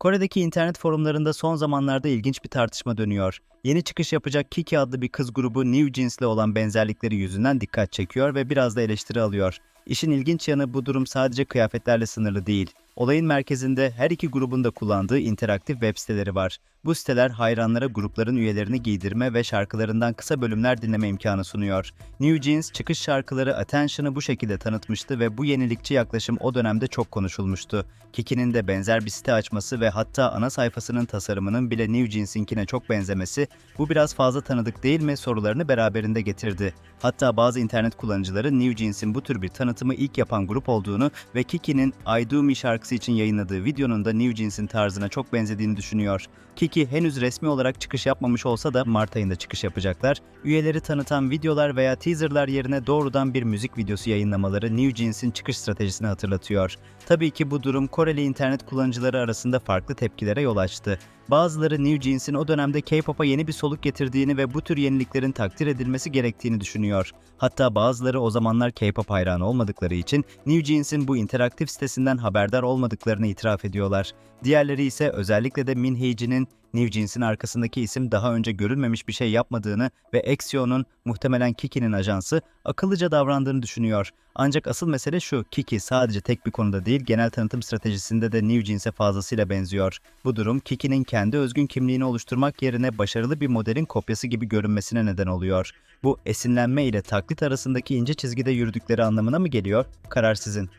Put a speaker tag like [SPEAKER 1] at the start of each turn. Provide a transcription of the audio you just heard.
[SPEAKER 1] Kore'deki internet forumlarında son zamanlarda ilginç bir tartışma dönüyor. Yeni çıkış yapacak Kiki adlı bir kız grubu New Jeans'le olan benzerlikleri yüzünden dikkat çekiyor ve biraz da eleştiri alıyor. İşin ilginç yanı bu durum sadece kıyafetlerle sınırlı değil. Olayın merkezinde her iki grubun da kullandığı interaktif web siteleri var. Bu siteler hayranlara grupların üyelerini giydirme ve şarkılarından kısa bölümler dinleme imkanı sunuyor. New Jeans çıkış şarkıları Attention'ı bu şekilde tanıtmıştı ve bu yenilikçi yaklaşım o dönemde çok konuşulmuştu. Kiki'nin de benzer bir site açması ve hatta ana sayfasının tasarımının bile New Jeans'inkine çok benzemesi bu biraz fazla tanıdık değil mi sorularını beraberinde getirdi. Hatta bazı internet kullanıcıları New Jeans'in bu tür bir tanıtımı ilk yapan grup olduğunu ve Kiki'nin I Do Me şarkısı için yayınladığı videonun da New Jeans'in tarzına çok benzediğini düşünüyor. Kiki henüz resmi olarak çıkış yapmamış olsa da Mart ayında çıkış yapacaklar. Üyeleri tanıtan videolar veya teaserlar yerine doğrudan bir müzik videosu yayınlamaları New Jeans'in çıkış stratejisini hatırlatıyor. Tabii ki bu durum Koreli internet kullanıcıları arasında farklı tepkilere yol açtı. Bazıları New Jeans'in o dönemde K-pop'a yeni bir soluk getirdiğini ve bu tür yeniliklerin takdir edilmesi gerektiğini düşünüyor. Hatta bazıları o zamanlar K-pop hayranı olmadıkları için New Jeans'in bu interaktif sitesinden haberdar olmadıklarını itiraf ediyorlar. Diğerleri ise özellikle de Min Hee-jin'in New Jeans'in arkasındaki isim daha önce görülmemiş bir şey yapmadığını ve Exio'nun muhtemelen Kiki'nin ajansı akıllıca davrandığını düşünüyor. Ancak asıl mesele şu, Kiki sadece tek bir konuda değil, genel tanıtım stratejisinde de New Jeans'e fazlasıyla benziyor. Bu durum Kiki'nin kendi özgün kimliğini oluşturmak yerine başarılı bir modelin kopyası gibi görünmesine neden oluyor. Bu esinlenme ile taklit arasındaki ince çizgide yürüdükleri anlamına mı geliyor? Karar sizin.